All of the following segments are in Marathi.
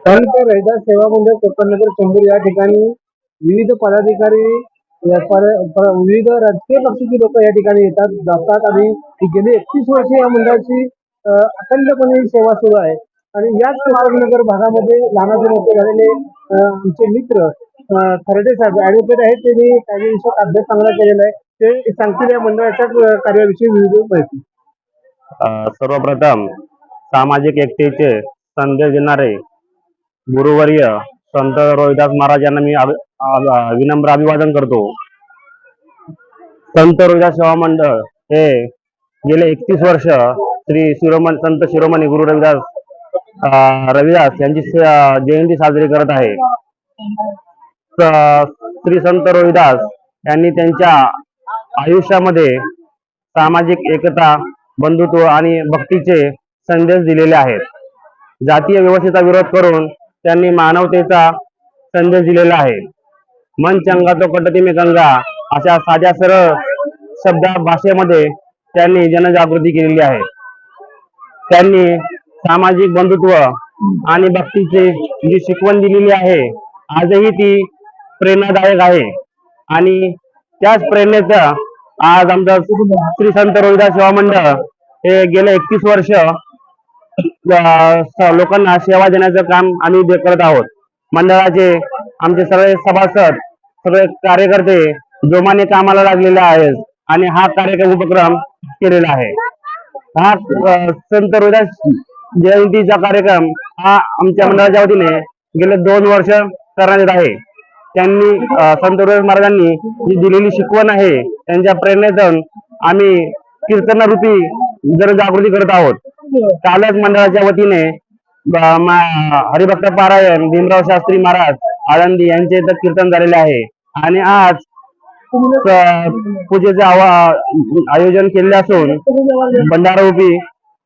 संत रहिदास सेवा मंदिर कोकणनगर चेंबूर या ठिकाणी विविध पदाधिकारी विविध राजकीय पक्षाची लोक या ठिकाणी येतात जातात आणि गेली एकतीस वर्ष या मंडळाची अखंडपणे सेवा सुरू आहे. आणि याच कोकणनगर भागामध्ये लहानाचे मोठे झालेले आमचे मित्र खरडे साहेब ऍडव्होकेट आहेत त्यांनी काही विषयात अभ्यास चांगला केलेला आहे. ते सांगतील या मंडळाच्या कार्याविषयी विविध माहिती. सर्वप्रथम सामाजिक एकतेचे संदेश देणारे गुरुवर्य संत रोहिदास महाराज यांना मी विनम्र अभिवादन करतो. संत रोहिदास सेवा मंडळ हे गेले एकतीस वर्ष श्री शिरोमण संत शिरोमणी गुरु रविदास रविदास यांची जयंती साजरी करत आहे. श्री संत रोहिदास यांनी त्यांच्या आयुष्यामध्ये सामाजिक एकता बंधुत्व आणि भक्तीचे संदेश दिलेले आहेत. जातीय व्यवस्थेचा विरोध करून त्यांनी मानवतेचा संदेश दिलेला आहे. मन चंगा तो कटती में गंगा अशा साध्या सरळ शब्द भाषेमध्ये त्यांनी जनजागृती केलेली आहे. त्यांनी सामाजिक बंधुत्व आणि भक्तीची जी शिकवण दिलेली आहे आजही ती प्रेरणादायक आहे. आणि त्याच प्रेरणेचा आज आमचा श्री संत रोहिदास सेवा मंडळ हे गेले एकतीस वर्ष लोकांना सेवा देण्याचं काम आम्ही करत आहोत. मंडळाचे आमचे सगळे सभासद सगळे कार्यकर्ते जोमाने कामाला लागलेले आहेत आणि हा कार्यक्रम उपक्रम केलेला आहे. हा संत रोहिदास जयंतीचा कार्यक्रम हा आमच्या मंडळाच्या वतीने गेले दोन वर्ष करण्यात येत आहे. त्यांनी संत रोहिदास महाराजांनी जी दिलेली शिकवण आहे त्यांच्या प्रेरणेतून आम्ही कीर्तनारूपी जनजागृती करत आहोत कालच मंडळाच्या वतीने हरिभक्त पारायण भीमराव शास्त्री महाराज आळंदी यांचे इथं कीर्तन झालेले आहे. आणि आज पूजेचे आवा- आयोजन केले असून भंडारारूपी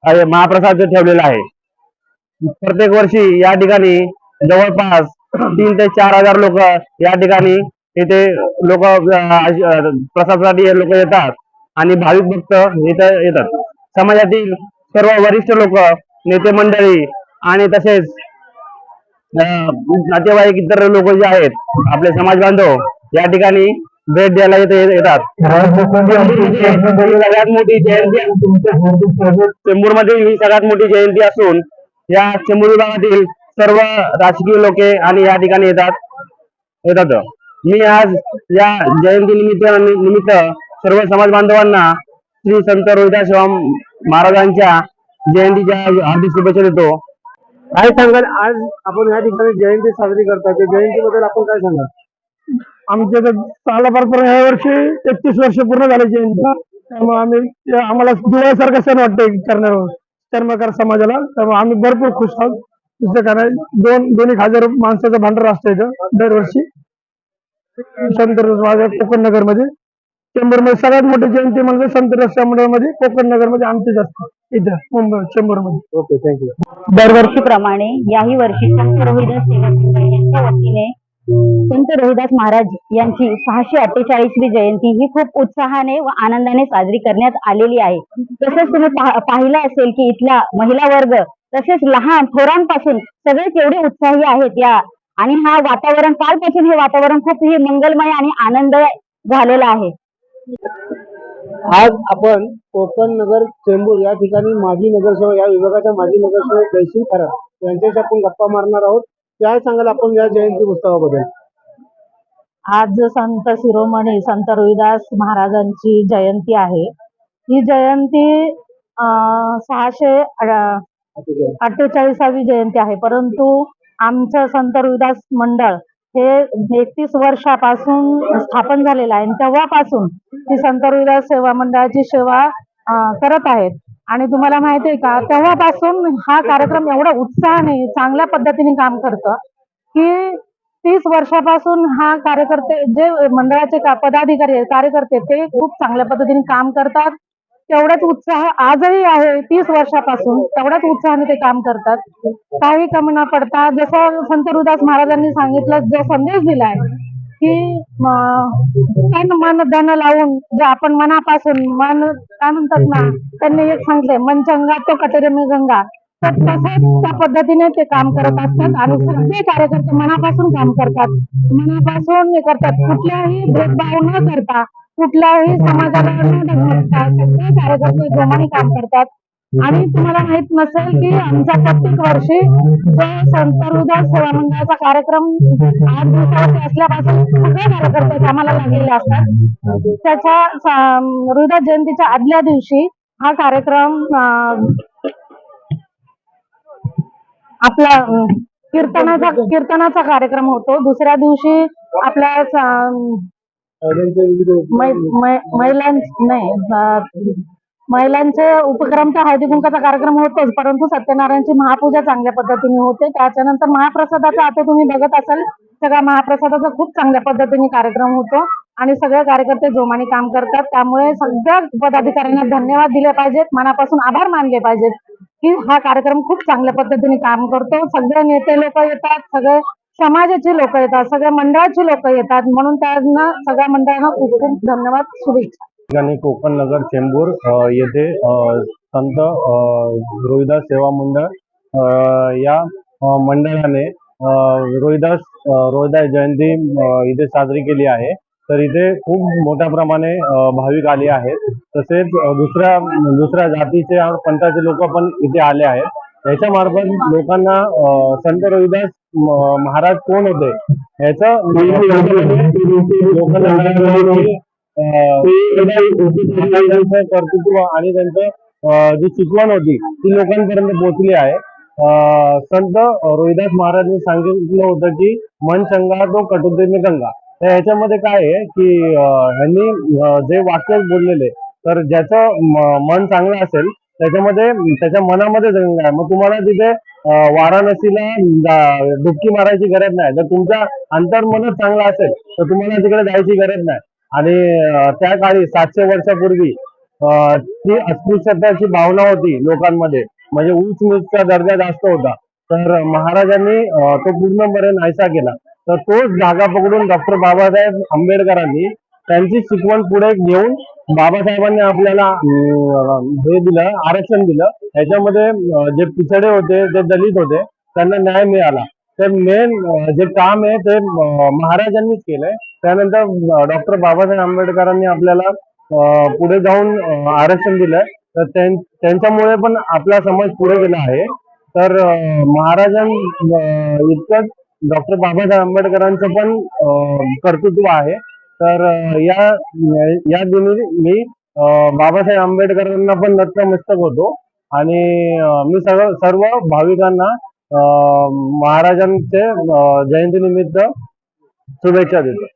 अ, महाप्रसाद ठेवलेला आहे. प्रत्येक वर्षी या ठिकाणी जवळपास तीन ते चार हजार लोक या ठिकाणी इथे लोक प्रसादासाठी लोक येतात. आणि भाविक भक्त इथं येतात. समाजातील सर्व वरिष्ठ लोक नेते मंडळी आणि तसेच नातेवाईक इतर लोक जे आहेत आपले समाज बांधव या ठिकाणी भेट द्यायला इथे येतात. सगळ्यात मोठी जयंती चेंबूर मधील ही सगळ्यात मोठी जयंती असून या चेंबूर विभागातील सर्व राजकीय लोके आणि या ठिकाणी येतात. येतात. मी आज या जयंती निमित्त निमित्त सर्व समाज बांधवांना श्री संत रोहिदास सेवा महाराजांच्या जयंतीच्या हार्दिक शुभेच्छा देतो. काय सांगाल? आज आपण या ठिकाणी जयंती साजरी करतात त्या जयंतीबद्दल आपण काय सांगाल? आमच्या साला परपर ह्या वर्षी एकतीस वर्ष पूर्ण झाले जयंती. त्यामुळे आम्ही आम्हाला दिवाळीसारखा सण वाटतंय करणार कर्मकार समाजाला. त्यामुळे आम्ही भरपूर खुश आहोत. दुसरं काय नाही, दोन दोन एक हजार माणसाचं भांडार असतं इथं दरवर्षी. संत माझ्या कोकण नगरमध्ये चेंबूरमध्ये सगळ्यात मोठी जयंती म्हणजे संत रक्षा मंडळमध्ये कोकण नगरमध्ये आमचीच असते इथं मुंबई चेंबूरमध्ये ओके थँक्यू दरवर्षीप्रमाणे याही वर्षी संत रोहिदास यांच्या वतीने संत रोहिदास महाराज यांची सहाशे अठ्ठेचाळीसवी जयंती ही खूप उत्साहाने व आनंदाने साजरी करण्यात आलेली आहे. तसेच तुम्ही पाह- पाहिलं असेल की इथला महिला वर्ग तसेच लहान थोरांपासून सगळेच एवढे उत्साही आहेत या. आणि हा वातावरण कालपासून हे वातावरण खूप हे मंगलमय आणि आनंद झालेला आहे. आज आपण कोकण नगर चेंबूर या ठिकाणी माजी नगरसेवक या विभागाच्या माजी नगरसेवक जयसिंग खरात यांच्याशी आपण गप्पा मारणार आहोत. काय सांगाल आपण या जयंती उत्सवाबद्दल? आज संत शिरोमणी संत रोहिदास महाराजांची जयंती आहे. ही जयंती अं, सहाशे अठ्ठेचाळीसावी जयंती आहे. परंतु आमचं संत रविदास मंडळ हे एकतीस वर्षापासून स्थापन झालेलं आहे. तेव्हापासून ती संत रविदास सेवा मंडळाची सेवा करत आहेत. आणि तुम्हाला माहिती आहे का तेव्हापासून हा कार्यक्रम एवढा उत्साहाने चांगल्या पद्धतीने काम करतं की तीस वर्षापासून हा कार्यकर्ते जे मंडळाचे का- पदाधिकारी आहेत कार्यकर्ते ते खूप चांगल्या पद्धतीने काम करतात. तेवढाच उत्साह आजही आहे तीस वर्षापासून तेवढ्याच उत्साहाने ते काम करतात. काही कमी न पडता जसं संत रुदास महाराजांनी सांगितलं जो संदेश दिलाय की तन मन धन लावून जे आपण मनापासून मन काय म्हणतात ना त्यांनी एक सांगितलंय मन चंगा तो कटेरे मी गंगा. तर तसंच त्या पद्धतीने ते काम करत असतात आणि सगळे कार्यकर्ते मनापासून काम करतात. मनापासून हे करतात. कुठल्याही भेदभाव न करता कुठल्याही समाजाला न डगमगता सगळे कार्यकर्ते जोमाने काम करतात. आणि तुम्हाला माहीत नसेल की आमचा प्रत्येक वर्षी जो संत हृदय सेवा मंडळाचा कार्यक्रम आठ दिवसावरती असल्यापासून सगळे कार्यकर्ते कामाला लागलेले असतात. त्याच्या हृदय जयंतीच्या आदल्या दिवशी हा कार्यक्रम आपला कीर्तनाचा कीर्तनाचा कार्यक्रम होतो. दुसऱ्या दिवशी आपल्या नाही महिलांचे उपक्रम तर हळदी कुंकाचा कार्यक्रम होतोच परंतु सत्यनारायणची महापूजा चांगल्या पद्धतीने होते. त्याच्यानंतर महाप्रसादाचा आता तुम्ही बघत असाल सगळ्या महाप्रसादाचा खूप चांगल्या पद्धतीने कार्यक्रम होतो आणि सगळे कार्यकर्ते जोमाने काम करतात. त्यामुळे सगळ्या पदाधिकाऱ्यांना धन्यवाद दिले पाहिजेत मनापासून आभार मानले पाहिजेत की हा कार्यक्रम खूप चांगल्या पद्धतीने काम करतो. सगळे नेते लोक येतात सगळे समाजाची लोक येतात सगळ्या मंडळाची लोक येतात. म्हणून त्यांना सगळ्या मंडळांना खूप खूप धन्यवाद शुभेच्छा. ठिकाणी कोकण नगर चेंबूर येथे संत रोहिदास सेवा मंडळ या मंडळाने रोहिदास रोहिदास जयंती इथे साजरी केली आहे. तर इथे खूप मोठ्या प्रमाणे भाविक आले आहेत. तसेच दुसऱ्या दुसऱ्या जातीचे पंथाचे लोक पण इथे आले आहेत. याच्या मार्फत लोकांना संत रोहिदास महाराज कोण होते? याच लोकांना कर्तृत्व आणि त्यांचं जी शिकवण होती ती लोकांपर्यंत पोहोचली आहे. संत रोहिदास महाराजांनी सांगितलं होतं की मन संगा तो कटुतेने गंगा. तर ह्याच्यामध्ये काय आहे की ह्यांनी जे वाक्य बोललेले तर ज्याचं मन चांगलं असेल त्याच्यामध्ये त्याच्या मनामध्ये गंगा आहे मग तुम्हाला तिथे वाराणसीला डुबकी मारायची गरज नाही. जर तुमचा अंतर्मनच चांगला असेल तर तुम्हाला तिकडे जायची गरज नाही. आणि त्या काळी सातशे वर्षापूर्वी ती अस्पृश्यताची भावना होती लोकांमध्ये. म्हणजे ऊंच नीचचा दर्जा जास्त होता. तर महाराजांनी तो पूर्णपणे नाहीसा केला. तर तोच धागा पकडून डॉक्टर बाबासाहेब आंबेडकरांनी त्यांची शिकवण पुढे घेऊन बाबासाहेबांनी आपल्याला हे दिलं आरक्षण दिलं. याच्यामध्ये जे पिछडे होते जे दलित होते त्यांना न्याय मिळाला. तर मेन जे काम आहे ते महाराजांनीच केलंय. त्यानंतर डॉक्टर बाबासाहेब आंबेडकरांनी आपल्याला पुढे जाऊन आरक्षण दिलंय. तर त्यांच्यामुळे पण आपला समाज पुढे गेला आहे. तर महाराजां इतकंच डॉक्टर बाबासाहेब आंबेडकरांचं पण कर्तृत्व आहे. तर या या दिनी मी बाबासाहेब आंबेडकरांना पण नतमस्तक होतो. आणि मी सर्व सर्व भाविकांना महाराजांचे जयंतीनिमित्त शुभेच्छा देतो.